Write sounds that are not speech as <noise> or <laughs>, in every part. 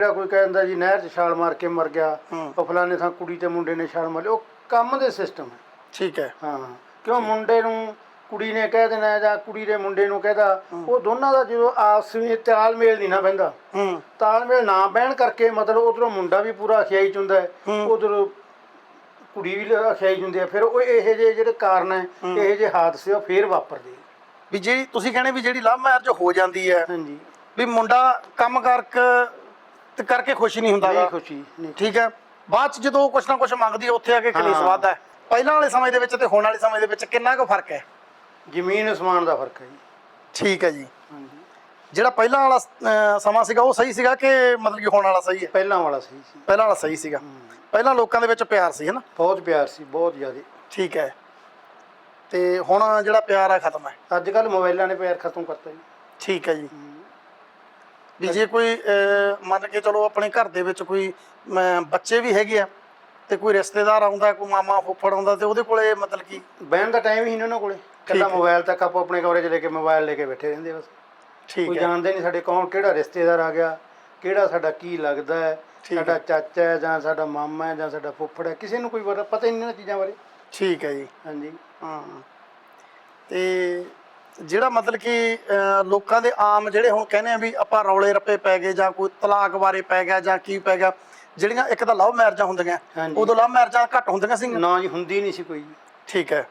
ਜਿਹੜਾ ਕੋਈ ਕਹਿੰਦਾ ਜੀ ਨਹਿਰ 'ਚ ਛਾਲ ਮਾਰ ਕੇ ਮਰ ਗਿਆ। ਉਹ ਫਲਾਣੇ ਥਾਂ ਕੁੜੀ ਤੇ ਮੁੰਡੇ ਨੇ ਛਾਲ ਮਾਰੀ ਉਹ ਕੰਮ ਦੇ ਸਿਸਟਮ ਹੈ। ਠੀਕ ਹੈ। ਹਾਂ ਕਿਉਂ ਮੁੰਡੇ ਨੂੰ ਕੁੜੀ ਨੇ ਕਹਿ ਦੇਣਾ ਜਾਂ ਕੁੜੀ ਦੇ ਮੁੰਡੇ ਨੂੰ ਕਹਿਦਾ ਉਹ ਦੋਨਾਂ ਦਾ ਜਦੋਂ ਆਪਸ ਵਿੱਚ ਤਾਲਮੇਲ ਨਹੀਂ ਨਾ ਬਹਿੰਦਾ। ਹੂੰ। ਤਾਲਮੇਲ ਨਾ ਬਹਿਣ ਕਰਕੇ ਮਤਲਬ ਉਧਰੋਂ ਮੁੰਡਾ ਵੀ ਪੂਰਾ ਅਖਿਆਈ ਚ ਹੁੰਦਾ ਹੈ। ਉਧਰ ਕੁੜੀ ਵੀ ਅਖਿਆਈ ਹੁੰਦੀ ਹੈ ਫਿਰ ਉਹ ਇਹੋ ਜਿਹੇ ਜਿਹੜੇ ਕਾਰਨ ਹੈ ਇਹੋ ਜਿਹੇ ਹਾਦਸੇ ਉਹ ਫੇਰ ਵਾਪਰਦੇ ਵੀ ਜਿਹੜੀ ਤੁਸੀਂ ਕਹਿੰਦੇ ਵੀ ਜਿਹੜੀ ਲਵ ਮੈਰਿਜ ਹੋ ਜਾਂਦੀ ਹੈ ਹਾਂਜੀ। ਵੀ ਮੁੰਡਾ ਕੰਮ ਕਰਕੇ ਤੇ ਕਰਕੇ ਖੁਸ਼ ਨਹੀਂ ਹੁੰਦਾ ਨਹੀਂ ਗਾ। ਖੁਸ਼ੀ ਨਹੀਂ। ਠੀਕ ਹੈ? ਬਾਅਦ ਚ ਜਦੋਂ ਕੁਛ ਨਾ ਕੁਛ ਮੰਗਦੀ ਹੈ ਉੱਥੇ ਆ ਕੇ ਕਲੇਸ਼ ਹਾਂ। ਵੱਧਦਾ ਹੈ। ਪਹਿਲਾਂ ਵਾਲੇ ਸਮੇਂ ਦੇ ਵਿੱਚ ਤੇ ਹੁਣ ਵਾਲੇ ਸਮੇਂ ਦੇ ਵਿੱਚ ਕਿੰਨਾ ਕੁ ਫ਼ਰਕ ਹੈ? ਜ਼ਮੀਨ ਅਸਮਾਨ ਦਾ ਫ਼ਰਕ ਹੈ ਜੀ। ਠੀਕ ਹੈ ਜੀ। ਹਾਂਜੀ। ਜਿਹੜਾ ਪਹਿਲਾਂ ਵਾਲਾ ਅਹ, ਸਮਾਂ ਸੀਗਾ ਉਹ ਸਹੀ ਸੀਗਾ ਕਿ ਮਤਲਬ ਕਿ ਹੁਣ ਵਾਲਾ ਸਹੀ ਹੈ? ਪਹਿਲਾਂ ਵਾਲਾ ਸਹੀ ਸੀ। ਪਹਿਲਾਂ ਵਾਲਾ ਸਹੀ ਸੀਗਾ। ਪਹਿਲਾਂ ਲੋਕਾਂ ਦੇ ਵਿੱਚ ਪਿਆਰ ਸੀ ਹਨਾ? ਬਹੁਤ ਪਿਆਰ ਸੀ ਬਹੁਤ ਜ਼ਿਆਦਾ। ਠੀਕ ਹੈ। ਤੇ ਹੁਣ ਜਿਹੜਾ ਪਿਆਰ ਆ ਖਤਮ ਹੈ। ਅੱਜ ਕੱਲ ਮੋਬਾਈਲਾਂ ਨੇ ਪਿਆਰ ਖਤਮ ਕਰਤਾ ਜੀ। ਠੀਕ ਹੈ ਜੀ। ਵੀ ਜੇ ਕੋਈ ਅਹ, ਮੰਨ ਕੇ ਚਲੋ ਆਪਣੇ ਘਰ ਦੇ ਵਿੱਚ ਕੋਈ ਅਮ, ਬੱਚੇ ਵੀ ਹੈਗੇ ਆ ਤੇ ਕੋਈ ਰਿਸ਼ਤੇਦਾਰ ਆਉਂਦਾ ਕੋਈ ਮਾਮਾ ਫੁੱਫੜ ਆਉਂਦਾ ਤੇ ਉਹਦੇ ਕੋਲੇ ਮਤਲਬ ਕਿ ਬਹਿਣ ਦਾ ਟਾਈਮ ਹੀ ਨਹੀਂ ਉਹਨਾਂ ਕੋਲੇ। ਕੱਲਾ ਹੈ। ਮੋਬਾਈਲ ਤੱਕ ਆਪੋ ਆਪਣੇ ਕਮਰੇ 'ਚ ਲੈ ਕੇ ਮੋਬਾਈਲ ਲੈ ਕੇ ਬੈਠੇ ਰਹਿੰਦੇ ਬਸ। ਠੀਕ ਕੋਈ ਹੈ। ਜਾਣਦੇ ਨਹੀਂ ਸਾਡੇ ਕੌਣ ਕਿਹੜਾ ਰਿਸ਼ਤੇਦਾਰ ਆ ਗਿਆ ਕਿਹੜਾ ਸਾਡਾ ਕੀ ਲੱਗਦਾ ਹੈ ਠੀਕ ਹੈ। ਸਾਡਾ ਚਾਚਾ ਹੈ ਜਾਂ ਸਾਡਾ ਮਾਮਾ ਹੈ ਜਾਂ ਸਾਡਾ ਫੁੱਫੜ ਹੈ ਕਿਸੇ ਨੂੰ ਕੋਈ ਪਤਾ ਪਤਾ ਹੀ ਨਹੀਂ ਇਹਨਾਂ ਚੀਜ਼ਾਂ ਬਾਰੇ। ਠੀਕ ਹੈ ਜੀ। ਹਾਂਜੀ। ਹਾਂ। ਤੇ ਜਿਹੜਾ ਮਤਲਬ ਕਿ ਲੋਕਾਂ ਦੇ ਆਮ ਜਿਹੜੇ ਹੁਣ ਕਹਿੰਦੇ ਆ ਵੀ ਆਪਾਂ ਰੌਲੇ ਰੱਪੇ ਪੈ ਗਏ ਜਾਂ ਕੋਈ ਤਲਾਕ ਬਾਰੇ ਪੈ ਗਿਆ ਜਾਂ ਕੀ ਪੈ ਗਿਆ ਜਿਹੜੀਆਂ ਇੱਕ ਤਾਂ ਲਵ ਮੈਰਿਜਾਂ ਹੁੰਦੀਆਂ ਹਾਂਜੀ। ਉਦੋਂ ਲਵ ਮੈਰਿਜਾਂ ਘੱਟ ਹੁੰਦੀਆਂ ਸੀ ਨਾ ਜੀ ਹੁੰਦੀ ਨਹੀਂ ਸੀ ਕੋਈ। ਠੀਕ ਹੈ।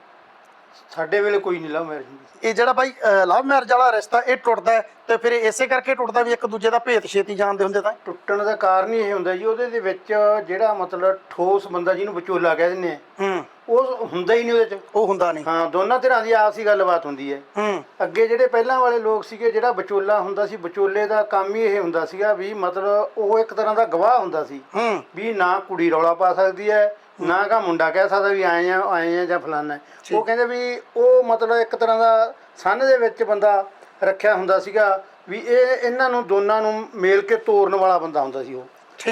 ਸਾਡੇ ਵੇਲੇ ਕੋਈ ਨਹੀਂ ਲਵ ਮੈਰਿਜ ਹੁੰਦੀ ਸੀ। ਇਹ ਜਿਹੜਾ ਬਾਈ ਲਵ ਮੈਰਿਜ ਵਾਲਾ ਰਿਸ਼ਤਾ ਇਹ ਟੁੱਟਦਾ ਹੈ ਤੇ ਫਿਰ ਇਹ ਇਸੇ ਕਰਕੇ ਟੁੱਟਦਾ ਵੀ ਇੱਕ ਦੂਜੇ ਦਾ ਭੇਤ ਛੇਤੀ ਜਾਣਦੇ ਹੁੰਦੇ ਤਾਂ। ਟੁੱਟਣ ਦਾ ਕਾਰਨ ਹੀ ਇਹ ਹੁੰਦਾ ਜੀ ਉਹਦੇ ਦੇ ਵਿੱਚ ਜਿਹੜਾ ਮਤਲਬ ਠੋਸ ਬੰਦਾ ਜਿਹਨੂੰ ਵਿਚੋਲਾ ਕਹਿ ਦਿੰਦੇ ਆ ਹੂੰ। ਉਹ ਹੁੰਦਾ ਹੀ ਨਹੀਂ ਉਹਦੇ 'ਚ। ਉਹ ਹੁੰਦਾ ਨਹੀਂ। ਹਾਂ ਦੋਨਾਂ ਧਿਰਾਂ ਦੀ ਆਪਸੀ ਗੱਲਬਾਤ ਹੁੰਦੀ ਹੈ। ਹੂੰ। ਅੱਗੇ ਜਿਹੜੇ ਪਹਿਲਾਂ ਵਾਲੇ ਲੋਕ ਸੀਗੇ ਜਿਹੜਾ ਵਿਚੋਲਾ ਹੁੰਦਾ ਸੀ ਵਿਚੋਲੇ ਦਾ ਕੰਮ ਹੀ ਇਹ ਹੁੰਦਾ ਸੀਗਾ ਵੀ ਮਤਲਬ ਉਹ ਇੱਕ ਤਰ੍ਹਾਂ ਦਾ ਗਵਾਹ ਹੁੰਦਾ ਸੀ। ਹੂੰ। ਵੀ ਨਾ ਕੁੜੀ ਰੌਲਾ ਪਾ ਸਕਦੀ ਹੈ ਨਾ ਕਾ ਮੁੰਡਾ ਕਹਿ ਸਕਦਾ ਵੀ ਆਏ ਆ ਆਏ ਆ ਜਾਂ ਫਲਾਨਾ। ਉਹ ਕਹਿੰਦੇ ਵੀ ਉਹ ਮਤਲਬ ਇੱਕ ਤਰ੍ਹਾਂ ਦਾ ਸੰਨ ਦੇ ਵਿੱਚ ਬੰਦਾ ਰੱਖਿਆ ਹੁੰਦਾ ਸੀਗਾ ਵੀ ਇਹ ਇਹਨਾਂ ਨੂੰ ਦੋਨਾਂ ਨੂੰ ਮੇਲ ਕੇ ਤੋੜਨ ਵਾਲਾ ਬੰਦਾ ਹੁੰਦਾ ਸੀ ਉਹ।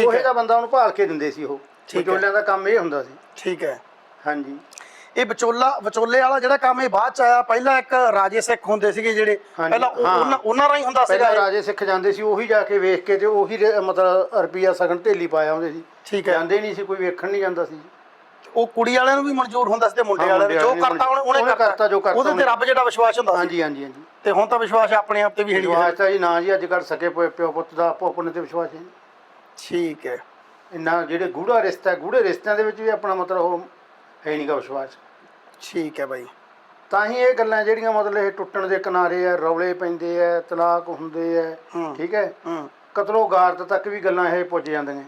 ਉਹ। ਜਿਹਾ ਬੰਦਾ ਉਹਨੂੰ ਭਾਲ ਕੇ ਦਿੰਦੇ ਸੀ ਉਹ। ਵਿਚੋਲਿਆਂ ਦਾ ਕੰਮ ਇਹ ਹੁੰਦਾ ਸੀ। ਠੀਕ ਹੈ। ਹਾਂਜੀ। ਇਹ ਵਿਚੋਲਾ ਵਿਚੋਲੇ ਵਾਲਾ ਜਿਹੜਾ ਕੰਮ ਇਹ ਬਾਅਦ ਚ ਆਇਆ ਪਹਿਲਾਂ ਇੱਕ ਰਾਜੇ ਸਿੱਖ ਹੁੰਦੇ ਸੀਗੇ ਜਿਹੜੇ ਪਹਿਲਾਂ ਉਹ- ਹਾਂ। ਉਹਨਾਂ ਉਹਨਾਂ ਰਾਹੀਂ ਹੁੰਦਾ ਸੀਗਾ ਪਹਿਲਾਂ ਇਹ? ਰਾਜੇ ਸਿੱਖ ਜਾਂਦੇ ਸੀ ਉਹੀ ਜਾ ਕੇ ਵੇਖ ਕੇ ਤੇ ਉਹੀ ਰੇ- ਮਤਲਬ ਰੁਪਈਆ ਸਗਨ ਢੇਲੀ ਪਾਇਆ ਹੁੰਦੇ ਸੀ। ਠੀਕ ਹੈ। ਜਾਂਦੇ ਨਹੀਂ ਸੀ ਕੋਈ ਵੇਖਣ ਨਹੀਂ ਜਾਂਦਾ ਸੀ। ਉਹ ਕੁੜੀ ਵਾਲਿਆਂ ਨੂੰ ਵੀ ਮਨਜ਼ੂਰ ਹੁੰਦਾ ਸੀ ਤੇ ਮੁੰਡੇ ਹਾਂ, ਵਾਲਿਆਂ ਨੂੰ। ਮੁੰਡੇ ਜੋ ਵਾਲਿਆਂ ਕਰਤਾ ਉਹਨੇ ਉਹਨੇ ਕਰਤਾ, ਜੋ ਕਰਤਾ ਉਹਦੇ ਤੇ ਉਹਨੇ। ਰੱਬ ਜਿਹੜਾ ਵਿਸ਼ਵਾਸ ਹੁੰਦਾ ਸੀ। ਹਾਂਜੀ ਹਾਂਜੀ ਹਾਂਜੀ। ਤੇ ਹੁਣ ਤਾਂ ਵਿਸ਼ਵਾਸ ਆਪਣੇ ਆਪ ਤੇ ਵੀ ਹੈ ਨਹੀਂ ਵਿਸ਼ਵਾਸ ਤਾਂ ਜੀ ਨਾ ਜੀ ਅੱਜ ਕੱਲ੍ਹ ਸਕੇ ਪਿਓ ਪਿਓ ਪੁੱਤ ਦਾ ਆਪੋ ਆਪਣੇ ਤੇ ਵਿਸ਼ਵਾਸ ਹੈ। ਨਹੀਂ। ਠੀਕ ਹੈ। ਇੰਨਾ ਜਿਹੜੇ ਗੂੜਾ ਰਿਸ਼ਤਾ ਹੈ ਗੂੜੇ ਰਿਸ਼ਤਿਆਂ ਦੇ ਵਿੱਚ ਵੀ ਆਪਣਾ ਮਤਲਬ ਉਹ ਹੈ ਨਹੀਂਗਾ ਵਿਸ਼ਵਾਸ। ਠੀਕ ਹੈ ਬਾਈ। ਤਾਂ ਹੀ ਇਹ ਗੱਲਾਂ ਜਿਹੜੀਆਂ ਮਤਲਬ ਇਹ ਟੁੱਟਣ ਦੇ ਕਿਨਾਰੇ ਆ ਰੌਲੇ ਪੈਂਦੇ ਆ ਤਲਾਕ ਹੁੰਦੇ ਆ। ਠੀਕ ਹੈ? ਕਤਲੋ ਗਾਰਤ ਤੱਕ ਵੀ ਗੱਲਾਂ ਇਹ ਪੁੱਜ ਜਾਂਦੀਆਂ।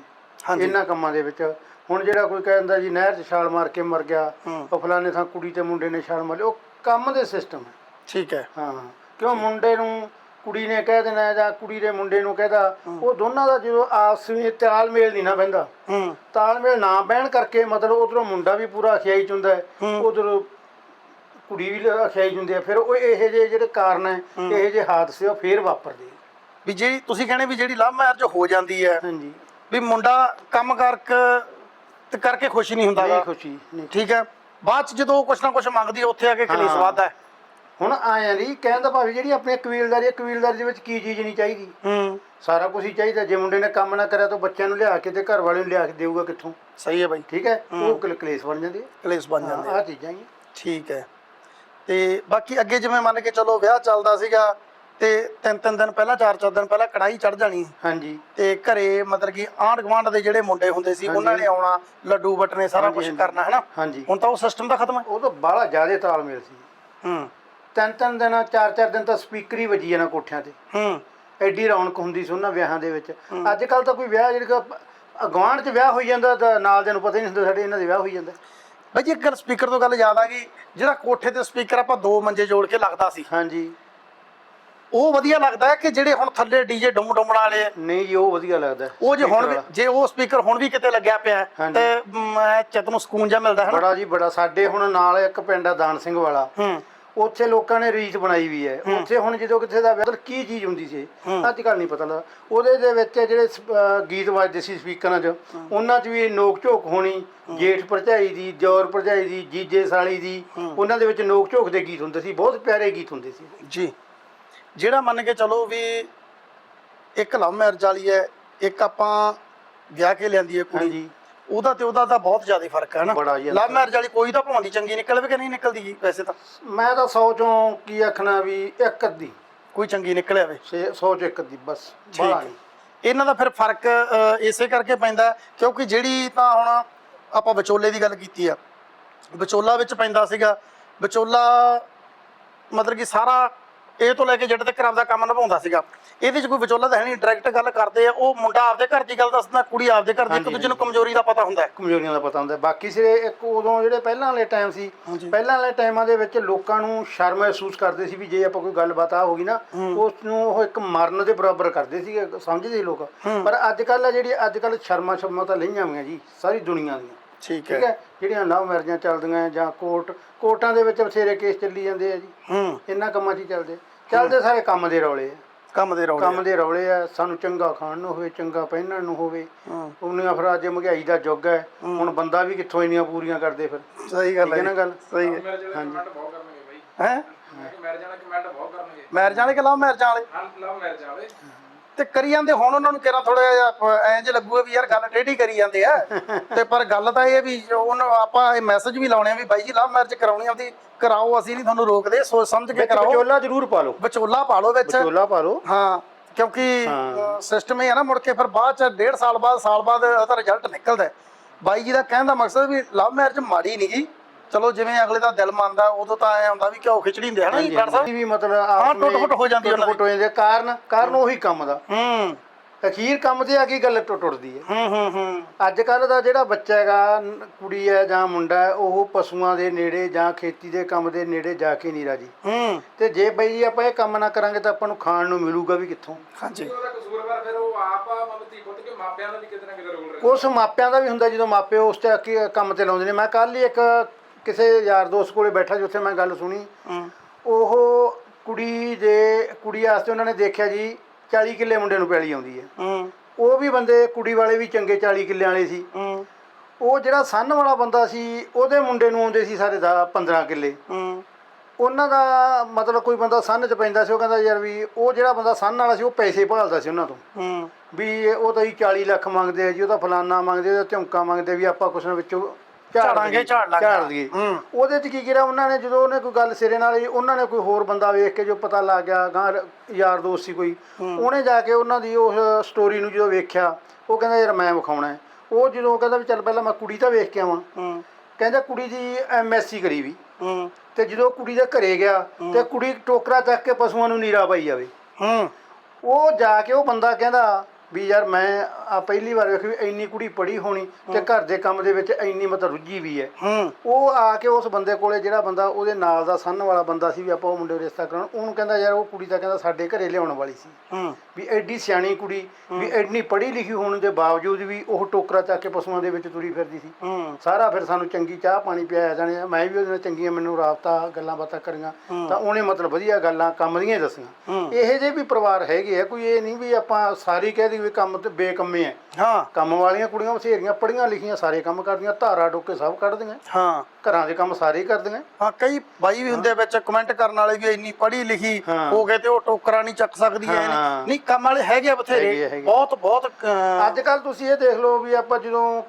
ਇਹਨਾਂ ਕੰਮਾਂ ਦੇ ਵਿੱਚ। ਹੁਣ ਜਿਹੜਾ ਕੋਈ ਕਹਿੰਦਾ ਜੀ ਨਹਿਰ 'ਚ ਛਾਲ ਮਾਰ ਕੇ ਮਰ ਗਿਆ। ਉਹ ਫਲਾਣੇ ਥਾਂ ਕੁੜੀ ਤੇ ਮੁੰਡੇ ਨੇ ਛਾਲ ਮਾਰੀ ਉਹ ਕੰਮ ਦੇ ਸਿਸਟਮ ਹੈ। ਠੀਕ ਹੈ। ਹਾਂ। ਕਿਉਂ ਮੁੰਡੇ ਨੂੰ ਕੁੜੀ ਨੇ ਕਹਿ ਦੇਣਾ ਜਾਂ ਕੁੜੀ ਦੇ ਮੁੰਡੇ ਨੂੰ ਕਹਿਦਾ ਉਹ ਦੋਨਾਂ ਦਾ ਜਦੋਂ ਆਪਸ ਵਿੱਚ ਤਾਲਮੇਲ ਨਹੀਂ ਨਾ ਬਹਿੰਦਾ ਹੂੰ ਤਾਲਮੇਲ ਨਾ ਬਹਿਣ ਕਰਕੇ ਮਤਲਬ ਉਧਰੋਂ ਮੁੰਡਾ ਵੀ ਪੂਰਾ ਅਖਿਆਈ ਚ ਹੁੰਦਾ ਹੈ। ਉਧਰ ਕੁੜੀ ਵੀ ਅਖਿਆਈ ਹੁੰਦੀ ਹੈ ਫਿਰ ਉਹ ਇਹੋ ਜਿਹੇ ਜਿਹੜੇ ਕਾਰਨ ਹੈ ਇਹੋ ਜਿਹੇ ਹਾਦਸੇ ਉਹ ਫੇਰ ਵਾਪਰਦੇ। ਵੀ ਜਿਹੜੀ ਤੁਸੀਂ ਕਹਿੰਦੇ ਵੀ ਜਿਹੜੀ ਲਵ ਮੈਰਿਜ ਹੋ ਜਾਂਦੀ ਹੈ ਹਾਂਜੀ ਵੀ ਮੁੰਡਾ ਕੰਮ ਕਰਕੇ ਤੇ ਕਰਕੇ ਖੁਸ਼ ਨਹੀਂ ਹੁੰਦਾ ਨਹੀਂ। ਖੁਸ਼ੀ ਠੀਕ ਹੈ ਬਾਅਦ ਚ ਜਦੋਂ ਕੁਛ ਨਾ ਕੁਛ ਮੰਗਦੀ ਹੈ ਉੱਥੇ ਆ ਕੇ ਕਲੇਸ਼ ਹਾਂ। ਵੱਧਦਾ ਹੈ ਹੁਣ ਆਇਆ ਨਹੀਂ ਕਹਿਣ ਦਾ ਭਾਵੇਂ ਜਿਹੜੀ ਆਪਣੀ ਕਬੀਲਦਾਰੀ ਹੈ ਕਬੀਲਦਾਰੀ ਦੇ ਵਿੱਚ ਕੀ ਚੀਜ਼ ਨਹੀਂ ਚਾਹੀਦੀ। ਹੂੰ। ਸਾਰਾ ਕੁਝ ਹੀ ਚਾਹੀਦਾ। ਜੇ ਮੁੰਡੇ ਨੇ ਕੰਮ ਨਾ ਕਰਿਆ ਤਾਂ ਬੱਚਿਆਂ ਨੂੰ ਲਿਆ ਕੇ ਤੇ ਘਰ ਵਾਲੇ ਨੂੰ ਲਿਆ ਕੇ ਦੇਊਗਾ ਕਿੱਥੋਂ? ਸਹੀ ਹੈ ਬਾਈ। ਠੀਕ ਹੈ? ਉਹ ਕਲ- ਕਲੇਸ਼ ਬਣ ਜਾਂਦੀ ਹੈ। ਕਲੇਸ਼ ਬਣ ਜਾਂਦੇ ਆ। ਆਹ ਚੀਜ਼ਾਂ ਹੀ ਠੀਕ ਹੈ। ਤੇ ਬਾਕੀ ਅੱਗੇ ਜਿਵੇਂ ਮੰਨ ਕੇ ਚਲੋ ਵਿਆਹ ਚੱਲਦਾ ਸੀਗਾ ਤੇ ਤਿੰਨ ਤਿੰਨ ਦਿਨ ਪਹਿਲਾਂ ਚਾਰ ਚਾਰ ਦਿਨ ਪਹਿਲਾਂ ਕੜਾਈ ਚੜ ਜਾਣੀ। ਹਾਂਜੀ। ਤੇ ਘਰੇ ਮਤਲਬ ਕਿ ਆਂਢ ਗੁਆਂਢ ਦੇ ਜਿਹੜੇ ਮੁੰਡੇ ਹੁੰਦੇ ਸੀ ਉਹਨਾਂ ਨੇ ਆਉਣਾ ਲੱਡੂ ਵਟਣੇ ਸਾਰਾ ਹਾਂਜੀ, ਕੁਝ ਹਾਂਜੀ। ਕਰਨਾ ਹੈ ਨਾ? ਹਾਂਜੀ। ਹੁਣ ਤਾਂ ਉਹ ਸਿਸਟਮ ਤਾਂ ਖਤਮ ਹੈ। ਉਹ ਤਾਂ ਬਾਹਲਾ ਜ਼ਿਆਦਾ ਤਾਲਮੇਲ ਸੀ। ਹੂੰ। ਤਿੰਨ ਤਿੰਨ ਦਿਨ ਚਾਰ ਚਾਰ ਦਿਨ ਤਾਂ ਸਪੀਕਰ ਹੀ ਵੱਜੀ ਜਾਣਾ ਕੋਠਿਆਂ ਤੇ। ਹੂੰ। ਐਡੀ ਰੌਣਕ ਹੁੰਦੀ ਸੀ ਉਹਨਾਂ ਵਿਆਹਾਂ ਦੇ ਵਿੱਚ। ਅੱਜ ਕੱਲ ਤਾਂ ਕੋਈ ਵਿਆਹ ਜਿਹੜਾ ਗਵਾਂਢ 'ਚ ਵਿਆਹ ਹੋਈ ਜਾਂਦਾ ਤਾਂ ਨਾਲ ਦੇ ਨੂੰ ਪਤਾ ਹੀ ਨਹੀਂ ਹੁੰਦਾ ਸਾਡੇ ਇਹਨਾਂ ਦੇ ਵਿਆਹ ਹੋਈ ਜਾਂਦਾ। ਬਾਈ ਜੀ ਇੱਕ ਗੱਲ ਸਪੀਕਰ ਤੋਂ ਗੱਲ ਯਾਦ ਆ ਗਈ ਜਿਹੜਾ ਕੋਠੇ ਤੇ ਸਪੀਕਰ ਆਪਾਂ ਦੋ ਮੰਜੇ ਜੋੜ ਕੇ ਲੱਗਦਾ ਸੀ। ਹਾਂਜੀ। ਉਹ ਵਧੀਆ ਲੱਗਦਾ ਹੈ ਕਿ ਜਿਹੜੇ ਹੁਣ ਥੱਲੇ ਡੀਜੇ ਡੁੰਮ ਡੁੰਮਣ ਵਾਲੇ ਨਹੀਂ ਜੀ ਉਹ ਵਧੀਆ ਲੱਗਦਾ। ਉਹ ਜੇ ਹੁਣ ਜੇ ਉਹ ਸਪੀਕਰ ਹੁਣ ਵੀ ਕਿਤੇ ਲੱਗਿਆ ਪਿਆ। ਤੇ ਮੈਂ ਚਿੱਤ ਨੂੰ ਸਕੂਨ ਜਿਹਾ ਮਿਲਦਾ ਹੈ ਬੜਾ ਜੀ ਬੜਾ ਸਾਡੇ ਹੁਣ ਨਾਲ ਇੱਕ ਪਿੰਡ ਆ ਦਾਨ ਸਿੰਘ ਵਾਲਾ। ਹੂੰ। ਉੱਥੇ ਲੋਕਾਂ ਨੇ ਰੀਤ ਬਣਾਈ ਵੀ ਹੈ। ਉੱਥੇ ਹੁਣ ਜਦੋਂ ਕਿਥੇ ਦਾ ਵਿਆਹ ਕੀ ਚੀਜ਼ ਹੁੰਦੀ ਸੀ ਅੱਜ ਕੱਲ ਨਹੀਂ ਪਤਾ ਲੱਗਦਾ। ਉਹਦੇ ਦੇ ਵਿੱਚ ਜਿਹੜੇ ਅਹ ਗੀਤ ਵੱਜਦੇ ਸੀ ਸਪੀਕਰਾਂ 'ਚ ਉਹਨਾਂ 'ਚ ਵੀ ਨੋਕ ਝੋਕ ਹੋਣੀ ਜੇਠ ਭਰਜਾਈ ਦੀ ਜੌਰ ਭਰਜਾਈ ਦੀ ਜੀਜੇ ਸਾਲੀ ਦੀ ਉਹਨਾਂ ਦੇ ਵਿੱਚ ਨੋਕ ਝੋਕ ਦੇ ਗੀਤ ਹੁੰਦੇ ਸੀ ਬਹੁਤ ਪਿਆਰੇ ਗੀਤ ਹੁੰਦੇ ਸੀ। ਜੀ। ਜਿਹੜਾ ਮੰਨ ਕੇ ਚਲੋ ਵੀ ਇੱਕ ਲਵ ਮੈਰਿਜ ਵਾਲੀ ਹੈ ਇੱਕ ਆਪਾਂ ਵਿਆਹ ਕੇ ਲਿਆਂਦੀ ਹੈ ਕੁੜੀ। ਹਾਂਜੀ। ਉਹਦਾ ਤੇ ਉਹਦਾ ਤਾਂ ਬਹੁਤ ਜ਼ਿਆਦਾ ਫ਼ਰਕ ਹੈ ਨਾ। ਬੜਾ ਲਵ ਮੈਰਿਜ ਵਾਲੀ ਕੋਈ ਤਾਂ ਭਾਉਂਦੀ ਚੰਗੀ ਨਿਕਲਵੇ ਕਿ ਨਹੀਂ ਨਿਕਲਦੀ ਜੀ ਵੈਸੇ ਤਾਂ। ਮੈਂ ਤਾਂ 100 ਚੋਂ ਕੀ ਆਖਣਾ ਵੀ ਇੱਕ ਅੱਧੀ। ਕੋਈ ਚੰਗੀ ਨਿਕਲਿਆ ਵੇ 100 ਚ ਇੱਕ ਅੱਧੀ ਬਸ। ਠੀਕ ਬੜਾ ਹੈ। ਨਹੀਂ ਇਹਨਾਂ ਦਾ ਫਿਰ ਫ਼ਰਕ ਅ, ਇਸੇ ਕਰਕੇ ਪੈਂਦਾ ਕਿਉਂਕਿ ਜਿਹੜੀ ਤਾਂ ਹੁਣ ਆਪਾਂ ਵਿਚੋਲੇ ਦੀ ਗੱਲ ਕੀਤੀ ਆ ਵਿਚੋਲਾ ਵਿੱਚ ਪੈਂਦਾ ਸੀਗਾ। ਵਿਚੋਲਾ ਮਤਲਬ ਕਿ ਸਾਰਾ ਇਹ ਤੋਂ ਲੈ ਕੇ ਜੱਟ ਤੱਕ ਆਪਦਾ ਕੰਮ ਨਿਭਾਉਂਦਾ ਸੀਗਾ। ਇਹਦੇ 'ਚ ਕੋਈ ਵਿਚੋਲਾ ਤਾਂ ਹੈ ਨਹੀਂ ਡਾਇਰੈਕਟ ਗੱਲ ਕਰਦੇ ਆ ਉਹ ਮੁੰਡਾ ਆਪਦੇ ਘਰ ਦੀ ਗੱਲ ਦੱਸਦਾ ਕੁੜੀ ਆਪਦੇ ਘਰ ਦੀ ਇੱਕ ਦੂਜੇ ਨੂੰ ਕਮਜ਼ੋਰੀ ਦਾ ਪਤਾ ਹੁੰਦਾ ਹੈ। ਕਮਜ਼ੋਰੀਆਂ ਦਾ ਪਤਾ ਹੁੰਦਾ ਬਾਕੀ ਸਿਰੇ ਇੱਕ ਉਦੋਂ ਜਿਹੜੇ ਪਹਿਲਾਂ ਵਾਲੇ ਟਾਈਮ ਸੀ। ਪਹਿਲਾਂ ਵਾਲੇ ਟਾਈਮਾਂ ਦੇ ਵਿੱਚ ਲੋਕਾਂ ਨੂੰ ਸ਼ਰਮ ਮਹਿਸੂਸ ਕਰਦੇ ਸੀ ਵੀ ਜੇ ਆਪਾਂ ਕੋਈ ਗੱਲਬਾਤ ਆ ਹੋਗੀ ਨਾ ਉਸ ਨੂੰ ਉਹ ਇੱਕ ਮਰਨ ਦੇ ਬਰਾਬਰ ਕਰਦੇ ਸੀਗੇ ਸਮਝਦੇ ਸੀ ਲੋਕ। ਪਰ ਅੱਜ ਕੱਲ ਜਿਹੜੀ ਅੱਜ ਕੱਲ ਸ਼ਰਮਾਂ ਸ਼ਰਮਾਂ ਤਾਂ ਲਈਆਂ ਹੋਈਆਂ ਜੀ ਸਾਰੀ ਦੁਨੀਆ ਦੀਆਂ। ਠੀਕ ਠੀਕ ਹੈ। ਜਿਹੜੀਆਂ ਲਵ ਮੈਰਿਜਾਂ ਚੱਲਦੀਆਂ ਹੈ ਜਾਂ ਕੋਰਟ ਕੋਰਟਾਂ ਦੇ ਵਿੱਚ ਬਥੇਰੇ ਕੇਸ ਚੱਲੀ ਜਾਂਦੇ ਆ ਜੀ। ਹੂੰ। ਇਹਨਾਂ ਕੰਮਾਂ 'ਚ ਹੀ ਚੱਲਦੇ ਚੱਲਦੇ ਸਾਰੇ ਕੰਮ ਦੇ ਰੌਲੇ ਆ। ਕੰਮ ਦੇ ਰੌਲੇ ਕੰਮ ਦੇ ਰੌਲੇ ਆ। ਸਾਨੂੰ ਚੰਗਾ ਖਾਣ ਨੂੰ ਹੋਵੇ ਚੰਗਾ ਪਹਿਨਣ ਨੂੰ ਹੋਵੇ। ਹੂੰ। ਉਹਨੀਆਂ ਫਿਰ ਅੱਜ ਮਹਿੰਗਾਈ ਦਾ ਯੁੱਗ ਹੈ। ਹੁਣ ਬੰਦਾ ਵੀ ਕਿੱਥੋਂ ਇੰਨੀਆਂ ਪੂਰੀਆਂ ਕਰਦੇ ਫਿਰ? ਸਹੀ ਗੱਲ ਹੈ ਨਾ ਗੱਲ? ਸਹੀ ਹੈ। ਮੈਰਿਜ ਵਾਲੇ ਕਮੈਂਟ ਬਹੁਤ ਕਰਨਗੇ ਬਾਈ। ਹੈ? ਮੈਰਿਜ ਵਾਲੇ ਕਮੈਂਟ ਬਹੁਤ ਕਰਨਗੇ। ਮੈਰਿਜਾਂ ਵਾਲੇ ਕਿ ਲਵ ਮੈਰਿਜਾਂ ਵਾਲੇ? ਹਾਂ ਲਵ ਮੈਰਿਜ ਵਾਲੇ। ਤੇ ਕਰੀ ਜਾਂਦੇ ਹੁਣ ਉਹਨਾਂ ਨੂੰ ਕਿਹੜਾ ਥੋੜਾ ਜਿਹਾ ਐਂ ਜੇ ਲੱਗੂਗਾ ਵੀ ਯਾਰ ਗੱਲ ਟੇਢੀ ਕਰੀ ਜਾਂਦੇ ਆ। <laughs> ਤੇ ਪਰ ਗੱਲ ਤਾਂ ਇਹ ਹੈ ਵੀ ਉਹਨੂੰ ਆਪਾਂ ਇਹ ਮੈਸੇਜ ਵੀ ਲਾਉਣੇ ਆ ਵੀ ਬਾਈ ਜੀ ਲਵ ਮੈਰਿਜ ਕਰਾਉਣੀ ਆਉਂਦੀ ਕਰਾਓ ਅਸੀਂ ਨਹੀਂ ਤੁਹਾਨੂੰ ਰੋਕਦੇ ਸੋਚ ਸਮਝ ਕੇ ਕਰਾਓ। ਵਿਚੋਲਾ ਜ਼ਰੂਰ ਪਾ ਲਓ। ਵਿਚੋਲਾ ਪਾ ਲਓ ਵਿੱਚ। ਵਿਚੋਲਾ ਪਾ ਲਓ। ਹਾਂ ਕਿਉਂਕਿ ਸਿਸਟਮ ਇਹ ਹੈ ਨਾ ਮੁੜ ਕੇ ਫਿਰ ਬਾਅਦ ਚ ਡੇਢ ਸਾਲ ਬਾਅਦ ਸਾਲ ਬਾਅਦ ਉਹਦਾ ਰਿਜ਼ਲਟ ਨਿਕਲਦਾ। ਬਾਈ ਜੀ ਦਾ ਕਹਿਣ ਦਾ ਮਕਸਦ ਵੀ ਲਵ ਮੈਰਿਜ ਮਾੜੀ ਨਹੀਂ ਗੀ। ਚਲੋ ਜਿਵੇਂ ਅਗਲੇ ਦਾ ਦਿਲ ਮੰਨਦਾ ਉਦੋਂ ਤਾਂ ਐ ਹੁੰਦਾ ਵੀ ਘਿਓ ਖਿਚੜੀ ਹੁੰਦੇ ਹਨਾ ਜੀ ਡਾਕਟਰ ਸਾਹਿਬ? ਵੀ ਮਤਲਬ ਆਪਸ ਵਿੱਚ ਟੁੱਟ-ਫੁੱਟ ਹੋ ਜਾਂਦੀ ਉਹਨਾਂ ਦੀ। ਹੋ ਜਾਂਦੀ ਹੈ। ਕਾਰਨ ਕਾਰਨ ਉਹੀ ਕੰਮ ਦਾ। ਹੂੰ। ਅਖੀਰ ਕੰਮ ਤੇ ਆ ਕੇ ਗੱਲ ਟੁੱਟ ਟੁੱਟਦੀ ਹੈ ਹੂੰ ਹੂੰ ਹੂੰ। ਅੱਜ ਕੱਲ ਦਾ ਜਿਹੜਾ ਬੱਚਾ ਹੈਗਾ ਨ- ਕੁੜੀ ਹੈ ਜਾਂ ਮੁੰਡਾ ਹੈ ਉਹ ਪਸ਼ੂਆਂ ਦੇ ਨੇੜੇ ਜਾਂ ਖੇਤੀ ਦੇ ਕੰਮ ਦੇ ਨੇੜੇ ਜਾ ਕੇ ਨਹੀਂ ਰਾਜੀ। ਹੂੰ। ਤੇ ਜੇ ਬਈ ਜੀ ਆਪਾਂ ਇਹ ਕੰਮ ਨਾ ਕਰਾਂਗੇ ਤਾਂ ਆਪਾਂ ਨੂੰ ਖਾਣ ਨੂੰ ਮਿਲੂਗਾ ਵੀ ਕਿੱਥੋਂ? ਹਾਂਜੀ। ਉਹਦਾ ਕਸੂਰਵਾਰ ਫਿਰ ਉਹ ਆਪ ਆ ਮਤਲਬ ਧੀ ਪੁੱਤ ਕੇ ਮਾਪਿਆਂ ਦਾ ਵੀ ਕਿਤੇ ਨਾ ਕਿਤੇ ਰੋਲ ਰਹਿੰਦਾ। ਕੁਛ ਮਾਪਿਆਂ ਦਾ ਵੀ ਹੁੰਦਾ ਜਦੋਂ ਮਾਪੇ ਉਸ ਤੇ ਕੀ ਕੰਮ ਤੇ ਲਾਉਂਦੇ ਨੇ। ਮੈਂ ਕੱਲ ਹੀ ਇੱਕ ਕਿਸੇ ਯਾਰ ਦੋਸਤ ਕੋਲੇ ਬੈਠਾ ਜਿੱਥੇ ਮੈਂ ਗੱਲ ਸੁਣੀ। ਹੂੰ। ਉਹ ਕੁੜੀ ਦੇ ਕੁੜੀ ਵਾਸਤੇ ਉਹਨਾਂ ਨੇ ਦੇਖਿਆ ਜੀ 40 ਕਿੱਲੇ ਮੁੰਡੇ ਨੂੰ ਪੈਲੀ ਆਉਂਦੀ ਹੈ। ਹੂੰ। ਉਹ ਵੀ ਬੰਦੇ ਕੁੜੀ ਵਾਲੇ ਵੀ ਚੰਗੇ 40 ਕਿੱਲਿਆਂ ਵਾਲੇ ਸੀ। ਹੂੰ। ਉਹ ਜਿਹੜਾ ਸੰਨ ਵਾਲਾ ਬੰਦਾ ਸੀ ਉਹਦੇ ਮੁੰਡੇ ਨੂੰ ਆਉਂਦੇ ਸੀ ਸਾਰੇ ਦਾ 15 ਕਿੱਲੇ। ਹੂੰ। ਉਹਨਾਂ ਦਾ ਮਤਲਬ ਕੋਈ ਬੰਦਾ ਸੰਨ ਚ ਪੈਂਦਾ ਸੀ ਉਹ ਕਹਿੰਦਾ ਯਾਰ ਵੀ ਉਹ ਜਿਹੜਾ ਬੰਦਾ ਸੰਨ ਵਾਲਾ ਸੀ ਉਹ ਪੈਸੇ ਭਾਲਦਾ ਸੀ ਉਹਨਾਂ ਤੋਂ। ਹੂੰ। ਵੀ ਇਹ- ਉਹ ਤਾਂ ਹੀ 40 ਲੱਖ ਮੰਗਦੇ ਆ ਜੀ ਉਹਦਾ ਫਲਾਨਾ ਮੰਗਦੇ ਉਹਦਾ ਝੁਮਕਾ ਮੰਗਦੇ ਵੀ ਆਪਾਂ ਕੁਛ ਨਾ ਵਿੱਚੋਂ ਝਾੜਾਂਗੇ, ਝਾੜ ਲਾਂਗੇ। ਝਾੜ ਦਈਏ ਹੂੰ। ਉਹਦੇ ਚ ਕੀ ਕੀਤਾ ਉਹਨਾਂ ਨੇ ਜਦੋਂ ਉਹਨੇ ਕੋਈ ਗੱਲ ਸਿਰੇ ਨਾਲ ਹੀ ਉਹਨਾਂ ਨੇ ਕੋਈ ਹੋਰ ਬੰਦਾ ਵੇਖ ਕੇ ਜੋ ਪਤਾ ਲੱਗ ਗਿਆ ਗਾਂ ਯਾਰ ਦੋਸਤ ਸੀ ਕੋਈ। ਉਹਨੇ ਜਾ ਕੇ ਉਹਨਾਂ ਦੀ ਉਸ ਸਟੋਰੀ ਨੂੰ ਜਦੋਂ ਵੇਖਿਆ ਉਹ ਕਹਿੰਦਾ ਯਾਰ ਮੈਂ ਵਿਖਾਉਣਾ ਉਹ ਜਦੋਂ ਕਹਿੰਦਾ ਵੀ ਚੱਲ ਪਹਿਲਾਂ ਮੈਂ ਕੁੜੀ ਤਾਂ ਵੇਖ ਕੇ ਆਵਾਂ। ਹੂੰ। ਕਹਿੰਦਾ ਕੁੜੀ ਦੀ ਐਮਐਸਸੀ ਕਰੀ ਵੀ। ਹੂੰ। ਤੇ ਜਦੋਂ ਕੁੜੀ ਦੇ ਘਰੇ ਗਿਆ ਤੇ ਕੁੜੀ ਟੋਕਰਾ ਚੱਕ ਕੇ ਪਸ਼ੂਆਂ ਨੂੰ ਨੀਰਾ ਪਾਈ ਜਾਵੇ। ਹੂੰ। ਉਹ ਜਾ ਕੇ ਉਹ ਬੰਦਾ ਕਹਿੰਦਾ ਵੀ ਯਾਰ ਮੈਂ ਆ ਪਹਿਲੀ ਵਾਰ ਵੇਖੀ ਵੀ ਇੰਨੀ ਕੁੜੀ ਪੜੀ ਹੋਣੀ ਤੇ ਘਰ ਦੇ ਕੰਮ ਦੇ ਵਿੱਚ ਇੰਨੀ ਮਤਲਬ ਰੁੱਝੀ ਵੀ ਹੈ। ਹੂੰ। ਉਹ ਆ ਕੇ ਉਸ ਬੰਦੇ ਕੋਲੇ ਜਿਹੜਾ ਬੰਦਾ ਉਹਦੇ ਨਾਲ ਦਾ ਸੰਨ ਵਾਲਾ ਬੰਦਾ ਸੀ ਵੀ ਆਪਾਂ ਉਹ ਮੁੰਡੇ ਨੂੰ ਰਿਸ਼ਤਾ ਕਰਾਉਣ ਉਹਨੂੰ ਕਹਿੰਦਾ ਯਾਰ ਉਹ ਕੁੜੀ ਤਾਂ ਕਹਿੰਦਾ ਸਾਡੇ ਘਰੇ ਲਿਆਉਣ ਵਾਲੀ ਸੀ। ਹੂੰ। ਵੀ ਐਡੀ ਸਿਆਣੀ ਕੁੜੀ ਵੀ ਐਡੀ ਪੜ੍ਹੀ ਲਿਖੀ ਹੋਣ ਦੇ ਬਾਵਜੂਦ ਵੀ ਉਹ ਟੋਕਰਾ ਚੱਕ ਕੇ ਪਸ਼ੂਆਂ ਦੇ ਵਿੱਚ ਤੁਰੀ ਫਿਰਦੀ ਸੀ। ਹੂੰ। ਸਾਰਾ ਫਿਰ ਸਾਨੂੰ ਚੰਗੀ ਚਾਹ ਪਾਣੀ ਪਿਆਇਆ ਜਾਣੇ ਮੈਂ ਵੀ ਉਹਦੇ ਨਾਲ ਚੰਗੀਆਂ ਮੈਨੂੰ ਰਾਬਤਾ ਗੱਲਾਂ ਬਾਤਾਂ ਕਰੀਆਂ। ਤਾਂ ਉਹਨੇ ਮਤਲਬ ਵਧੀਆ ਗੱਲਾਂ ਕੰਮ ਦੀਆਂ ਦੱਸੀਆਂ। ਇਹੋ ਜਿਹੇ ਵੀ ਪਰਿਵਾਰ ਹੈਗੇ ਆ ਕੋਈ ਇਹ ਨਹੀਂ ਵੀ ਆਪਾਂ ਸਾਰੀ ਕਹਿ ਦਈਏ ਵੀ ਕੰਮ ਤੇ ਬੇਕੰਮੇ ਆ ਹਾਂ। ਕੰਮ ਵਾਲੀਆਂ ਕੁੜੀਆਂ ਬਥੇਰੀਆਂ ਪੜੀਆਂ ਲਿਖੀਆਂ ਸਾਰੇ ਕੰਮ ਕਰਦੀਆਂ ਧਾਰਾ ਡੋਕੇ ਸਭ ਕੱਢਦੀਆਂ। ਹਾਂ। ਘਰਾਂ ਦੇ ਕੰਮ ਸਾਰੇ ਕਰਦੀਆਂ। ਹਾਂ ਕਈ ਬਾਈ ਵੀ ਹੁੰਦੇ ਵਿੱਚ ਕਮੈਂਟ ਕਰਨ ਵਾਲੇ ਵੀ ਇੰਨੀ ਪੜ੍ਹੀ ਲਿਖੀ ਹਾਂ। ਗਏ ਤੇ ਉਹ ਟੋਕਰਾ ਨਹੀਂ ਚੱਕ ਸਕਦੀ ਐ। ਨਹੀਂ। ਕੰਮ ਵਾਲੇ ਹੈਗੇ ਬਥੇਰੇ। ਬਹੁਤ ਬਹੁਤ ਅੱਜ ਕੱਲ ਤੁਸੀਂ ਇਹ ਦੇਖ ਲਓ ਵੀ ਆਪਾਂ ਜਦੋਂ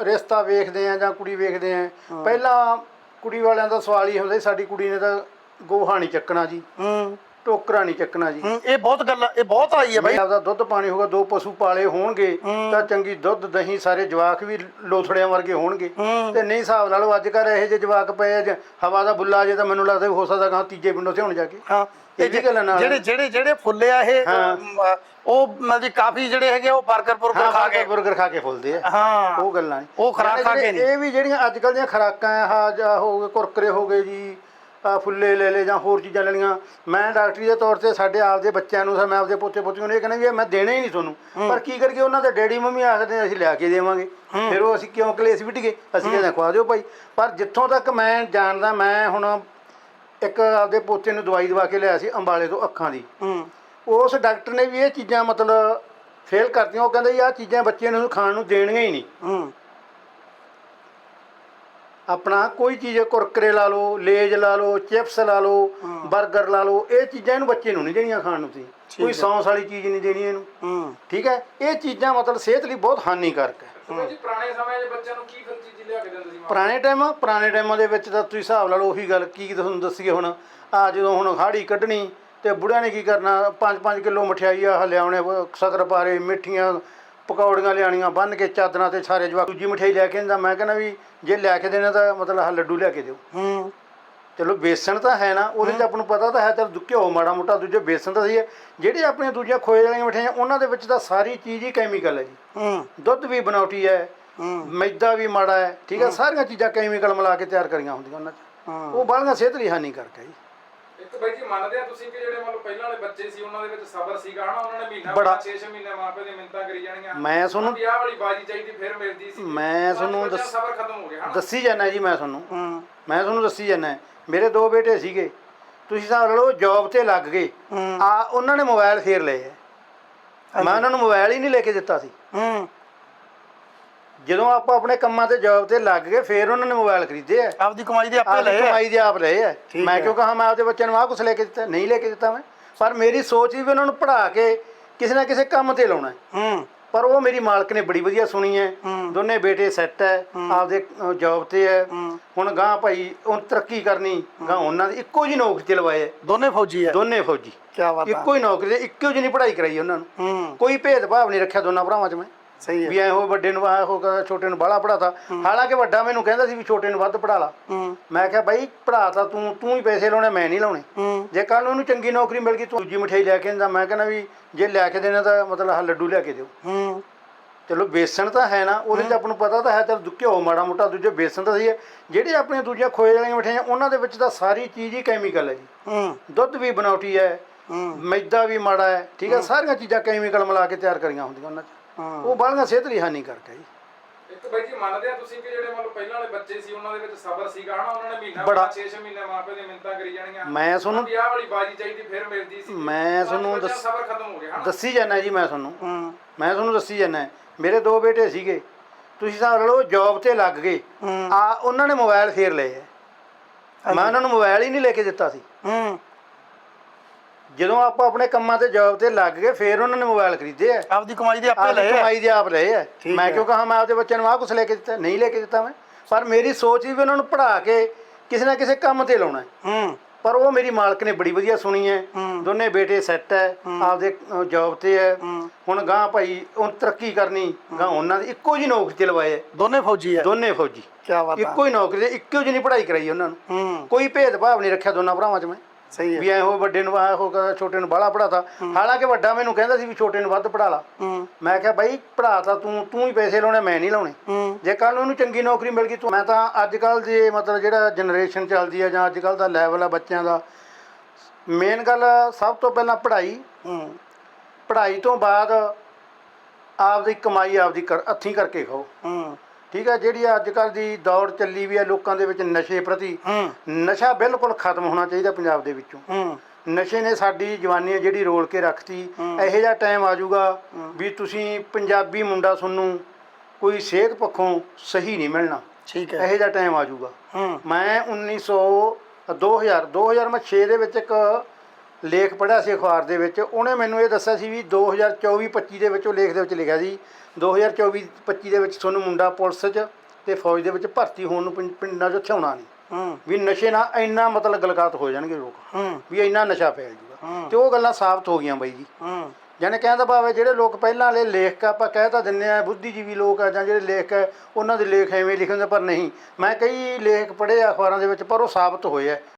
ਰਿਸ਼ਤਾ ਵੇਖਦੇ ਆ ਜਾਂ ਕੁੜੀ ਵੇਖਦੇ ਆ ਪਹਿਲਾਂ ਕੁੜੀ ਵਾਲਿਆਂ ਦਾ ਸਵਾਲ ਹੀ ਹੁੰਦਾ ਸਾਡੀ ਕੁੜੀ ਨੇ ਤਾਂ ਗੋਹਾ ਨਹੀਂ ਚੱਕਣਾ ਜੀ। ਹੂੰ। ਟੋਕਰਾ ਨਹੀਂ ਚੱਕਣਾ ਜੀ। ਹੂੰ, ਇਹ ਬਹੁਤ ਗੱਲ ਇਹ ਬਹੁਤ ਆਈ ਹੈ ਬਾਈ। ਬਈ ਆਪਦਾ ਦੁੱਧ ਪਾਣੀ ਹੋਗਾ ਦੋ ਪਸ਼ੂ ਪਾਲੇ ਹੋਣਗੇ ਤਾਂ ਚੰਗੀ ਦੁੱਧ ਦਹੀਂ ਸਾਰੇ ਜਵਾਕ ਵੀ ਲੋਥੜਿਆਂ ਵਰਗੇ ਹੋਣਗੇ। ਹੂੰ। ਤੇ ਨਹੀਂ ਹਿਸਾਬ ਲਾ ਲਓ ਅੱਜ ਕੱਲ੍ਹ ਇਹੋ ਜਿਹੇ ਜਵਾਕ ਪਏ ਆ, ਜੇ ਹਵਾ ਦਾ ਬੁੱਲਾ ਜੇ ਤਾਂ ਮੈਨੂੰ ਲੱਗਦਾ ਵੀ ਹੋ ਸਕਦਾ ਗਾਂ ਤੀਜੇ ਪਿੰਡੋਂ ਤੇ ਹੁਣ ਜਾ ਕੇ। ਹਾਂ ਇਹ ਵੀ ਗੱਲਾਂ ਨਾਲ। ਜਿਹੜੇ ਜਿਹੜੇ ਜਿਹੜੇ ਫੁੱਲੇ ਆ ਇਹ ਅਮ, ਉਹ ਮਤਲਬ ਕਿ ਕਾਫੀ ਜਿਹੜੇ ਹੈਗੇ ਆ, ਉਹ 버ਗਰ ਬੁਰਗਰ ਹਾਂ ਖਾ ਕੇ ਬਰਗਰ ਖਾ ਕੇ ਫੁੱਲਦੇ ਆ। ਹਾਂ। ਉਹ ਗੱਲਾਂ ਨੀ। ਉਹ ਖੁਰਾਕ ਖਾ ਕੇ ਜਿਹੜੇ ਇਹ ਵੀ ਜਿਹੜੀਆਂ ਅੱਜ ਕੱਲ੍ਹ ਦੀਆਂ ਖੁਰਾਕਾਂ ਆ ਆਹ ਜਾਂ ਹੋ ਗਏ ਕੁਰਕਰੇ ਹੋ ਗਏ ਜੀ ਫੁੱਲੇ ਲੈ ਲੈ ਜਾਂ ਹੋਰ ਚੀਜ਼ਾਂ ਲੈਣੀਆਂ ਮੈਂ ਡਾਕਟਰੀ ਦੇ ਤੌਰ ਤੇ ਸਾਡੇ ਆਪਦੇ ਬੱਚਿਆਂ ਨੂੰ ਸਰ ਮੈਂ ਆਪਦੇ ਪੋਤੇ ਪੋਤੀਆਂ ਨੂੰ ਇਹ ਕਹਿੰਦਾ ਵੀ ਇਹ ਮੈਂ ਦੇਣਾ ਹੀ ਨਹੀਂ ਤੁਹਾਨੂੰ। ਪਰ ਕੀ ਕਰੀਏ ਉਹਨਾਂ ਦੇ ਡੈਡੀ ਮੰਮੀ ਆਖਦੇ ਅਸੀਂ ਲਿਆ ਕੇ ਦੇਵਾਂਗੇ। ਫਿਰ ਉਹ ਅਸੀਂ ਕਿਉਂ ਕਲੇਸ਼ ਵਿਟਗੇ ਅਸੀਂ ਕਹਿੰਦੇ ਖਵਾ ਦਿਓ ਭਾਈ। ਪਰ ਜਿੱਥੋਂ ਤੱਕ ਮੈਂ ਜਾਣਦਾ ਮੈਂ ਹੁਣ ਇੱਕ ਆਪਦੇ ਪੋਤੇ ਨੂੰ ਦਵਾਈ ਦਵਾ ਕੇ ਲਿਆ ਸੀ ਅੰਬਾਲੇ ਤੋਂ ਅੱਖਾਂ ਦੀ। ਹੂੰ। ਉਸ ਡਾਕਟਰ ਨੇ ਵੀ ਇਹ ਚੀਜ਼ਾਂ ਮਤਲਬ ਫੇਲ ਕਰਤੀਆਂ। ਉਹ ਕਹਿੰਦਾ ਜੀ ਆਹ ਚੀਜ਼ਾਂ ਬੱਚਿਆਂ ਨੂੰ ਖਾਣ ਨੂੰ ਦੇਣੀਆਂ ਹੀ ਨਹੀਂ। ਹੂੰ। ਆਪਣਾ ਕੋਈ ਚੀਜ਼ ਕੁਰਕਰੇ ਲਾ ਲਓ ਲੇਜ ਲਾ ਲਓ ਚਿਪਸ ਲਾ ਲਓ 버ਗਰ ਲਾ ਲਓ ਇਹ ਚੀਜ਼ਾਂ ਇਹਨੂੰ ਬੱਚੇ ਨੂੰ ਨਹੀਂ ਦੇਣੀਆਂ ਖਾਣ ਨੂੰ ਤੁਸੀਂ। ਕੋਈ ਸੌਂਸ ਵਾਲੀ ਚੀਜ਼ ਨਹੀਂ ਦੇਣੀ ਇਹਨੂੰ। ਠੀਕ ਹੈ? ਇਹ ਚੀਜ਼ਾਂ ਮਤਲਬ ਸਿਹਤ ਲਈ ਬਹੁਤ ਹਾਨੀਕਾਰਕ ਹੈ। ਤੇ ਬਾਈ ਜੀ ਪੁਰਾਣੇ ਸਮੇਂ 'ਚ ਬੱਚਿਆਂ ਨੂੰ ਕੀ ਫਿਰ ਚੀਜ਼ ਲਿਆ ਕੇ ਦਿੰਦੇ ਸੀ ਮਾਂ? ਪੁਰਾਣੇ ਟਾਈਮ ਪੁਰਾਣੇ ਟਾਈਮਾਂ ਦੇ ਵਿੱਚ ਤਾਂ ਤੁਸੀਂ ਹਿਸਾਬ ਲਾ ਲਓ ਉਹੀ ਗੱਲ ਕੀ ਤੁਹਾਨੂੰ ਦੱਸੀਏ ਹੁਣ। ਆ ਜਦੋਂ ਹੁਣ ਹਾੜੀ ਕੱਢਣੀ ਤੇ ਬੁੜਿਆਂ ਨੇ ਕੀ ਕਰਨਾ? 5-5 ਕਿਲੋ ਮਠਿਆਈ ਆ ਲਿਆਉਣੇ ਸ਼ਕਰ ਪਾਰੇ ਮਿੱਠੀਆਂ ਪਕੌੜੀਆਂ ਲਿਆਣੀਆਂ ਬੰਨ ਕੇ ਚਾਦਰਾਂ ਤੇ ਸਾਰੇ ਜਵਾਕ ਦੂਜੀ ਮਠਿਆਈ ਲੈ ਕੇ ਜਾਂਦਾ ਮੈਂ ਕਹਿੰਦਾ ਵੀ ਜੇ ਲੈ ਕੇ ਦੇਣਾ ਤਾਂ ਮਤਲਬ ਆਹ ਲੱਡੂ ਲਿਆ ਕੇ ਦਿਓ। ਹੂੰ। ਚਲੋ ਬੇਸਣ ਤਾਂ ਹੈ ਨਾ ਉਹਦੇ 'ਚ ਆਪਾਂ ਨੂੰ ਪਤਾ ਤਾਂ ਹੈ ਚਲ ਘਿਓ ਮਾੜਾ ਮੋਟਾ ਦੂਜੇ ਬੇਸਣ ਤਾਂ ਸਹੀ ਹੈ। ਜਿਹੜੇ ਆਪਣੀਆਂ ਦੂਜੀਆਂ ਖੋਏ ਵਾਲੀਆਂ ਮਠਿਆਈਆਂ ਉਹਨਾਂ ਦੇ ਵਿੱਚ ਤਾਂ ਸਾਰੀ ਚੀਜ਼ ਹੀ ਕੈਮੀਕਲ ਹੈ ਜੀ। ਹੂੰ। ਦੁੱਧ ਵੀ ਬਣਾਉਟੀ ਹੈ ਮੈਦਾ ਵੀ ਮਾੜਾ ਹੈ ਠੀਕ ਹੈ ਸਾਰੀਆਂ ਚੀਜ਼ਾਂ ਕੈਮੀਕਲ ਮਿਲਾ ਕੇ ਤਿਆਰ ਕਰੀਆਂ ਹੁੰਦੀਆਂ ਉਹਨਾਂ 'ਚ। ਉਹ ਬਾਹਲੀਆਂ ਸਿਹਤ ਲਈ ਹਾਨੀਕਾਰਕ ਹੈ ਜੀ। ਇੱਕ ਬਾਈ ਜੀ ਮੰਨਦੇ ਆ ਤੁਸੀਂ ਕਿ ਜਿਹੜੇ ਮਤਲਬ ਪਹਿਲਾਂ ਵਾਲੇ ਬੱਚੇ ਸੀ ਉਹਨਾਂ ਦੇ ਵਿੱਚ ਸਬਰ ਸੀਗਾ ਹਨਾ? ਉਹਨਾਂ ਨੇ ਮਹੀਨਾ ਬੜਾ। 6-6 ਮਹੀਨੇ ਮਾਪੇ ਦੀ ਮਿੰਤਾਂ ਕਰੀ ਜਾਣੀਆਂ। ਮੈਂ ਤੁਹਾਨੂੰ ਵਿਆਹ ਵਾਲੀ ਬਾਜੀ ਚਾਹੀਦੀ ਫਿਰ ਮਿਲਦੀ ਸੀ। ਮੈਂ ਤੁਹਾਨੂੰ ਦੱਸ- ਸਬਰ ਖਤਮ ਹੋ ਗਿਆ ਹਨਾ? ਦੱਸੀ ਜਾਂਦਾ ਜੀ ਮੈਂ ਤੁਹਾਨੂੰ। ਹੂੰ। ਮੈਂ ਤੁਹਾਨੂੰ ਦੱਸੀ ਜਾਂਦਾ। ਮੇਰੇ ਦੋ ਬੇਟੇ ਸੀਗੇ। ਤੁਸੀਂ ਹਿਸਾਬ ਲਾ ਲਓ ਜੌਬ ਤੇ ਲੱਗ ਗਏ। ਹੂੰ। ਆ ਉਹਨਾਂ ਨੇ ਮੋਬਾਈਲ ਫੇਰ ਲਏ ਹੈ ਮੈਂ ਉਹਨਾਂ ਨੂੰ ਮੋਬਾਈਲ ਹੀ ਨਹੀਂ ਲੈ ਕੇ ਦਿੱਤਾ ਸੀ। ਹੂੰ। ਜਦੋਂ ਆਪਾਂ ਆਪਣੇ ਕੰਮਾਂ ਤੇ ਜੌਬ ਤੇ ਲੱਗ ਗਏ ਫੇਰ ਉਹਨਾਂ ਨੇ ਮੋਬਾਈਲ ਖਰੀਦੇ ਆ। ਆਪਦੀ ਕਮਾਈ ਦੇ ਆਪੇ ਆਪਣੀ ਲਏ ਆ। ਕਮਾਈ ਦੇ ਆਪ ਲਏ ਆ। ਠੀਕ ਮੈਂ ਹੈ। ਕਿਉਂ ਕਹਾਂ ਮੈਂ ਆਪਦੇ ਬੱਚਿਆਂ ਨੂੰ ਆਹ ਕੁਛ ਲੈ ਕੇ ਦਿੱਤਾ ਨਹੀਂ ਲੈ ਕੇ ਦਿੱਤਾ ਮੈਂ। ਪਰ ਮੇਰੀ ਸੋਚ ਸੀ ਵੀ ਉਹਨਾਂ ਨੂੰ ਪੜ੍ਹਾ ਕੇ ਕਿਸੇ ਨਾ ਕਿਸੇ ਕੰਮ ਤੇ ਲਾਉਣਾ ਹੈ। ਹੂੰ। ਪਰ ਉਹ ਮੇਰੀ ਮਾਲਕ ਨੇ ਬੜੀ ਵਧੀਆ ਸੁਣੀ ਹੈ। ਹੂੰ। ਦੋਨੇ ਬੇਟੇ ਸੈੱਟ ਹੈ ਆਪਦੇ ਜੌਬ ਤੇ ਹੈ। ਹੂੰ। ਹੁਣ ਗਾਂ ਭਾਈ ਉਹ ਤਰੱਕੀ ਕਰਨੀ ਗਾਂ ਉਹਨਾਂ ਦੀ ਇੱਕੋ ਜੀ ਨੌਕਰੀ ਤੇ ਲਵਾਏ ਹੈ। ਦੋਨੇ ਫੌਜੀ ਆ ਦੋਨੇ ਫੌਜੀ। ਕੀ ਬਾਤ ਆ। ਇੱਕੋ ਹੀ ਨੌਕਰੀ ਤੇ ਇੱਕੋ ਜਿਹੀ ਪੜ੍ਹਾਈ ਕਰਾਈ ਉਹਨਾਂ ਨੂੰ। ਹੂੰ। ਕੋਈ ਭੇਦਭਾਵ ਨਹੀਂ ਰੱਖਿਆ ਦੋਨਾਂ ਭਰਾਵਾਂ 'ਚ ਮੈਂ। ਸਹੀ ਹੈ। ਵੀ ਐ ਉਹ ਵੱਡੇ ਨੂੰ ਆ ਹੋ ਗਿਆ ਛੋਟੇ ਨੂੰ ਬਾਹਲਾ ਪੜਾਤਾ ਹਾਲਾਂਕਿ ਵੱਡਾ ਮੈਨੂੰ ਕਹਿੰਦਾ ਸੀ ਵੀ ਛੋਟੇ ਨੂੰ ਵੱਧ ਪੜਾ ਲਾ। ਹੂੰ। ਮੈਂ ਕਿਹਾ ਬਾਈ ਪੜਾ ਤਾਂ ਤੂੰ ਤੂੰ ਹੀ ਪੈਸੇ ਲਾਉਣੇ ਮੈਂ ਨਹੀਂ ਲਾਉਣੇ। ਹੂੰ। ਜੇ ਕੱਲ ਨੂੰ ਉਹਨੂੰ ਚੰਗੀ ਨੌਕਰੀ ਮਿਲ ਗਈ ਤੂੰ ਦੂਜੀ ਮਠਿਆਈ ਲੈ ਕੇ ਜਾਂਦਾ ਮੈਂ ਕਹਿੰਦਾ ਵੀ ਜੇ ਲੈ ਕੇ ਦੇਣਾ ਤਾਂ ਮਤਲਬ ਆਹ ਲੱਡੂ ਲਿਆ ਕੇ ਦਿਓ। ਹੂੰ। ਚਲੋ ਬੇਸਣ ਤਾਂ ਹੈ ਨਾ ਉਹਦੇ 'ਚ ਆਪਾਂ ਨੂੰ ਪਤਾ ਤਾਂ ਹੈ ਚਲ ਘਿਓ ਮਾੜਾ ਮੋਟਾ ਦੂਜੇ ਬੇਸਣ ਤਾਂ ਸਹੀ ਹੈ। ਜਿਹੜੇ ਆਪਣੀਆਂ ਦੂਜੀਆਂ ਖੋਏ ਵਾਲੀਆਂ ਮਠਿਆਈਆਂ ਉਹਨਾਂ ਦੇ ਵਿੱਚ ਤਾਂ ਸਾਰੀ ਚੀਜ਼ ਹੀ ਕੈਮੀਕਲ ਹੈ ਜੀ। ਹੂੰ। ਦੁੱਧ ਵੀ ਬਣਾਉਟੀ ਹੈ ਹੂੰ। ਮੈਦਾ ਵੀ ਮਾੜਾ ਹੈ ਠੀਕ ਹੈ ਸਾਰੀਆਂ ਚੀਜ਼ਾਂ ਕੈਮੀਕਲ ਮਿਲਾ ਕੇ ਤਿਆਰ ਕਰੀਆਂ ਹੁੰਦੀਆਂ ਉਹਨਾਂ 'ਚ। ਹਾਂ ਉਹ ਬਾਹਲੀਆਂ ਸਿਹਤ ਲਈ ਹਾਨੀਕਾਰਕ ਹੈ ਜੀ। ਇੱਕ ਬਾਈ ਜੀ ਮੰਨਦੇ ਆ ਤੁਸੀਂ ਕਿ ਜਿਹੜੇ ਮਤਲਬ ਪਹਿਲਾਂ ਵਾਲੇ ਬੱਚੇ ਸੀ ਉਹਨਾਂ ਦੇ ਵਿੱਚ ਸਬਰ ਸੀਗਾ ਹਨਾ? ਉਹਨਾਂ ਨੇ ਮਹੀਨਾ ਬੜਾ। 6-6 ਮਹੀਨੇ ਮਾਪੇ ਦੀ ਮਿੰਤਾਂ ਕਰੀ ਜਾਣੀਆਂ। ਮੈਂ ਤੁਹਾਨੂੰ ਵਿਆਹ ਵਾਲੀ ਬਾਜੀ ਚਾਹੀਦੀ ਫਿਰ ਮਿਲਦੀ ਸੀ। ਮੈਂ ਤੁਹਾਨੂੰ ਬੱਚਿਆਂ ਦਾ ਦੱਸ- ਸਬਰ ਖਤਮ ਹੋ ਗਿਆ ਹਨਾ? ਦੱਸੀ ਜਾਂਦਾ ਜੀ ਮੈਂ ਤੁਹਾਨੂੰ। ਹੂੰ। ਮੈਂ ਤੁਹਾਨੂੰ ਦੱਸੀ ਜਾਂਦਾ। ਮੇਰੇ ਦੋ ਬੇਟੇ ਸੀਗੇ। ਤੁਸੀਂ ਲਾ ਲਓ ਜੌਬ ਤੇ ਲੱਗ ਗਏ। ਹੂੰ। ਆ ਉਹਨਾਂ ਨੇ ਮੋਬਾਈਲ ਫੇਰ ਲਏ ਹੈ ਮੈਂ ਉਹਨਾਂ ਨੂੰ ਮੋਬਾਈਲ ਹੀ ਨਹੀਂ ਲੈ ਕੇ ਦਿੱਤਾ ਸੀ। ਹੂੰ। ਜਦੋਂ ਆਪਾਂ ਆਪਣੇ ਕੰਮਾਂ ਤੇ ਜੌਬ ਤੇ ਲੱਗ ਗਏ ਫੇਰ ਉਹਨਾਂ ਨੇ ਮੋਬਾਈਲ ਖਰੀਦੇ ਆ। ਆਪਦੀ ਕਮਾਈ ਦੇ ਆਪੇ ਆਪਣੀ ਲਏ ਆ। ਕਮਾਈ ਦੇ ਆਪ ਲਏ ਆ। ਠੀਕ ਮੈਂ ਹੈ। ਕਿਉਂ ਕਹਾਂ ਮੈਂ ਆਪਦੇ ਬੱਚਿਆਂ ਨੂੰ ਆਹ ਕੁਛ ਲੈ ਕੇ ਦਿੱਤਾ ਨਹੀਂ ਲੈ ਕੇ ਦਿੱਤਾ ਮੈਂ। ਪਰ ਮੇਰੀ ਸੋਚ ਸੀ ਵੀ ਉਹਨਾਂ ਨੂੰ ਪੜ੍ਹਾ ਕੇ ਕਿਸੇ ਨਾ ਕਿਸੇ ਕੰਮ ਤੇ ਲਾਉਣਾ ਹੈ। ਹੂੰ। ਪਰ ਉਹ ਮੇਰੀ ਮਾਲਕ ਨੇ ਬੜੀ ਵਧੀਆ ਸੁਣੀ ਹੈ। ਹੂੰ। ਦੋਨੇ ਬੇਟੇ ਸੈੱਟ ਹੈ ਆਪਦੇ ਜੌਬ ਤੇ ਹੈ। ਹੂੰ। ਹੁਣ ਗਾਂ ਭਾਈ ਉਹ ਤਰੱਕੀ ਕਰਨੀ ਗਾਂ ਉਹਨਾਂ ਦੀ ਇੱਕੋ ਜੀ ਨੌਕਰੀ ਤੇ ਲਵਾਏ ਹੈ। ਦੋਨੇ ਫੌਜੀ ਆ। ਦੋਨੇ ਫੌਜੀ। ਕੀ ਬਾਤ ਆ। ਇੱਕੋ ਹੀ ਨੌਕਰੀ ਤੇ ਇੱਕੋ ਜਿਹੀ ਪੜ੍ਹਾਈ ਕਰਾਈ ਉਹਨਾਂ ਨੂੰ। ਹੂੰ। ਕੋਈ ਭੇਦਭਾਵ ਨਹੀਂ ਰੱਖਿਆ ਦੋਨਾਂ ਭਰਾਵਾਂ 'ਚ ਮੈਂ। ਸਹੀ ਹੈ। ਵੀ ਐ ਵੱਡੇ ਨੂੰ ਆ ਹੋ ਗਿਆ ਛੋਟੇ ਨੂੰ ਬਾਹਲਾ ਪੜਾਤਾ ਹਾਲਾਂਕਿ ਵੱਡਾ ਮੈਨੂੰ ਕਹਿੰਦਾ ਸੀ ਵੀ ਛੋਟੇ ਨੂੰ ਵੱਧ ਪੜਾ ਲਾ। ਹੂੰ। ਮੈਂ ਕਿਹਾ ਬਾਈ ਪੜਾ ਤਾਂ ਤੂੰ ਹੀ ਪੈਸੇ ਲਾਉਣੇ ਮੈਂ ਨਹੀਂ ਲਾਉਣੇ। ਹੂੰ। ਜੇ ਕੱਲ ਨੂੰ ਉਹਨੂੰ ਚੰਗੀ ਨੌਕਰੀ ਮਿਲ ਗਈ ਤੂੰ ਮੈਂ ਤਾਂ ਅੱਜ ਕੱਲ ਦੇ ਮਤਲਬ ਜਿਹੜਾ ਜਨਰੇਸ਼ਨ ਚੱਲਦੀ ਹੈ ਜਾਂ ਅੱਜ ਕੱਲ ਦਾ ਲੈਵਲ ਆ ਬੱਚਿਆਂ ਦਾ ਮੇਨ ਗੱਲ ਸਭ ਤੋਂ ਪਹਿਲਾਂ ਪੜ੍ਹਾਈ। ਹੂੰ। ਪੜ੍ਹਾਈ ਤੋਂ ਬਾਅਦ ਆਪਦੀ ਕਮਾਈ ਆਪਦੀ ਕਰ ਹੱਥੀਂ ਕਰਕੇ ਖਾਓ। ਹੂੰ। ਠੀਕ ਹੈ ਜਿਹੜੀ ਅੱਜ ਕੱਲ ਦੀ ਦੌੜ ਚੱਲੀ ਵੀ ਹੈ ਲੋਕਾਂ ਦੇ ਵਿੱਚ ਨਸ਼ੇ ਪ੍ਰਤੀ ਨਸ਼ਾ ਬਿਲਕੁਲ ਖਤਮ ਹੋਣਾ ਚਾਹੀਦਾ ਪੰਜਾਬ ਦੇ ਵਿੱਚੋਂ। ਨਸ਼ੇ ਨੇ ਸਾਡੀ ਜਵਾਨੀ ਜਿਹੜੀ ਰੋਲ ਕੇ ਰੱਖਤੀ ਇਹੋ ਜਿਹਾ ਟਾਈਮ ਆ ਜਾਊਗਾ ਵੀ ਤੁਸੀਂ ਪੰਜਾਬੀ ਮੁੰਡਾ ਤੁਹਾਨੂੰ ਕੋਈ ਸਿਹਤ ਪੱਖੋਂ ਸਹੀ ਨਹੀਂ ਮਿਲਣਾ। ਠੀਕ ਹੈ। ਇਹੋ ਜਿਹਾ ਟਾਈਮ ਆ ਜਾਊਗਾ। ਮੈਂ 1900 2000 2000 ਮੈਂ 6 ਦੇ ਵਿੱਚ ਇੱਕ ਲੇਖ ਪੜ੍ਹਿਆ ਸੀ ਅਖਬਾਰ ਦੇ ਵਿੱਚ ਉਹਨੇ ਮੈਨੂੰ ਇਹ ਦੱਸਿਆ ਸੀ ਵੀ 2024 25 ਦੇ ਵਿੱਚ ਉਹ ਲੇਖ ਦੇ ਵਿੱਚ ਲਿਖਿਆ ਸੀ। 2024 25 ਦੇ ਵਿੱਚ ਤੁਹਾਨੂੰ ਮੁੰਡਾ ਪੁਲਿਸ 'ਚ ਤੇ ਫੌਜ ਦੇ ਵਿੱਚ ਭਰਤੀ ਹੋਣ ਨੂੰ ਪਿੰਡਾਂ 'ਚ ਥਿਆਉਣਾ ਨਹੀਂ। ਵੀ ਨਸ਼ੇ ਨਾਲ ਇੰਨਾ ਮਤਲਬ ਗਲਗਾਤ ਹੋ ਜਾਣਗੇ ਲੋਕ। ਵੀ ਇੰਨਾ ਨਸ਼ਾ ਫੈਲ ਜੂਗਾ। ਤੇ ਉਹ ਗੱਲਾਂ ਸਾਬਤ ਹੋ ਗਈਆਂ ਬਾਈ ਜੀ। ਹੂੰ। ਜਾਨੇ ਕਹਿਣ ਦਾ ਭਾਵ ਜਿਹੜੇ ਲੋਕ ਪਹਿਲਾਂ ਵਾਲੇ ਲੇਖਕ ਆਪਾਂ ਕਹਿ ਤਾਂ ਦਿੰਨੇ ਆ ਬੁੱਧੀਜੀਵੀ ਲੋਕ ਆ ਜਾਂ ਜਿਹੜੇ ਲੇਖਕ ਉਹਨਾਂ ਦੇ ਲੇਖ ਐਵੇਂ ਲਿਖਣ ਦੇ ਪਰ ਨਹੀਂ। ਮੈਂ ਕਈ ਲੇਖ ਪੜ੍ਹੇ ਆ ਅਖਬਾਰਾਂ ਦੇ ਵਿੱਚ ਪਰ ਉਹ ਸਾਬਤ ਹੋਏ ਆ।